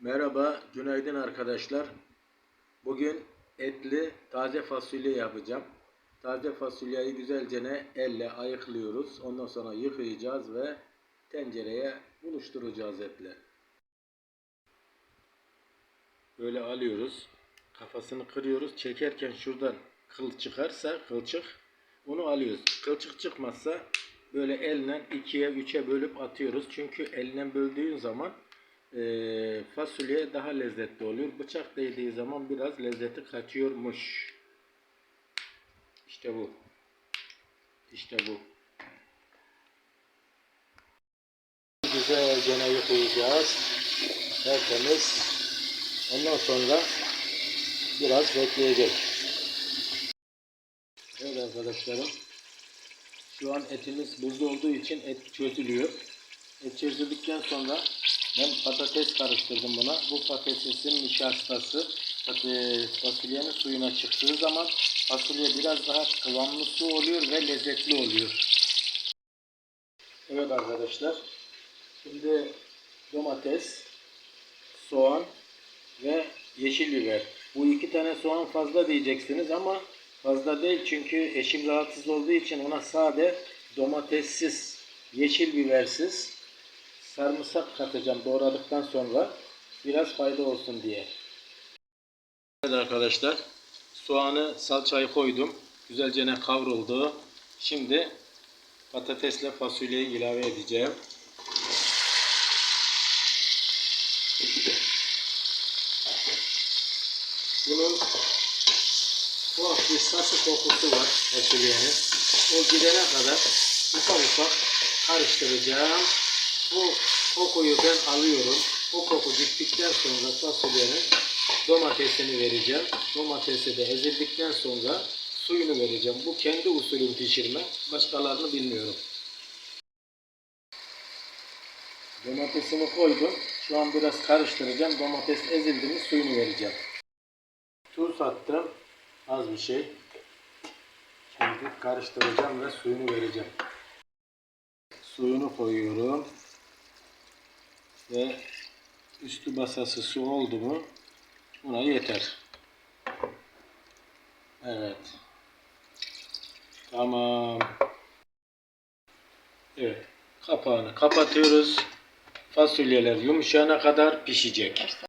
Merhaba, günaydın arkadaşlar. Bugün etli taze fasulye yapacağım. Taze fasulyeyi güzelce ne elle ayıklıyoruz. Ondan sonra yıkayacağız ve tencereye buluşturacağız etle. Böyle alıyoruz. Kafasını kırıyoruz. Çekerken şuradan kıl çıkarsa kılçık onu alıyoruz. Kılçık çıkmazsa böyle elle ikiye üçe bölüp atıyoruz. Çünkü elle böldüğün zaman eee, fasulye daha lezzetli oluyor. Bıçak değdiği zaman biraz lezzeti kaçıyormuş. İşte bu. İşte bu. Güzelce yıkayacağız. Tertemiz. Ondan sonra biraz bekleyecek. Evet arkadaşlarım. Şu an etimiz buzlu olduğu için et çözülüyor. Et çözüldükten sonra ben patates karıştırdım buna. Bu patatesin nişastası fasulyenin suyuna çıktığı zaman fasulye biraz daha kıvamlı su oluyor ve lezzetli oluyor. Evet arkadaşlar. Şimdi domates, soğan ve yeşil biber. Bu iki tane soğan fazla diyeceksiniz ama fazla değil çünkü eşim rahatsız olduğu için ona sade domatessiz, yeşil bibersiz sarımsak katacağım doğradıktan sonra biraz fayda olsun diye. Evet arkadaşlar soğanı salçayı koydum. Güzelce ne kavruldu. Şimdi patatesle fasulyeyi ilave edeceğim. Bunun tuhaf bir sası kokusu var fasulyenin. O gidene kadar ufak ufak karıştıracağım. Bu kokuyu ben alıyorum. O koku gittikten sonra fasulyenin domatesini vereceğim. Domatesi de ezildikten sonra suyunu vereceğim. Bu kendi usulüm pişirme. Başkalarını bilmiyorum. Domatesimi koydum. Şu an biraz karıştıracağım. Domates ezildi mi suyunu vereceğim. Tuz attım. Az bir şey. Şimdi karıştıracağım ve suyunu vereceğim. Suyunu koyuyorum. Ve üstü basası su oldu mu buna yeter. Evet. Tamam. Evet. Kapağını kapatıyoruz. Fasulyeler yumuşayana kadar pişecek.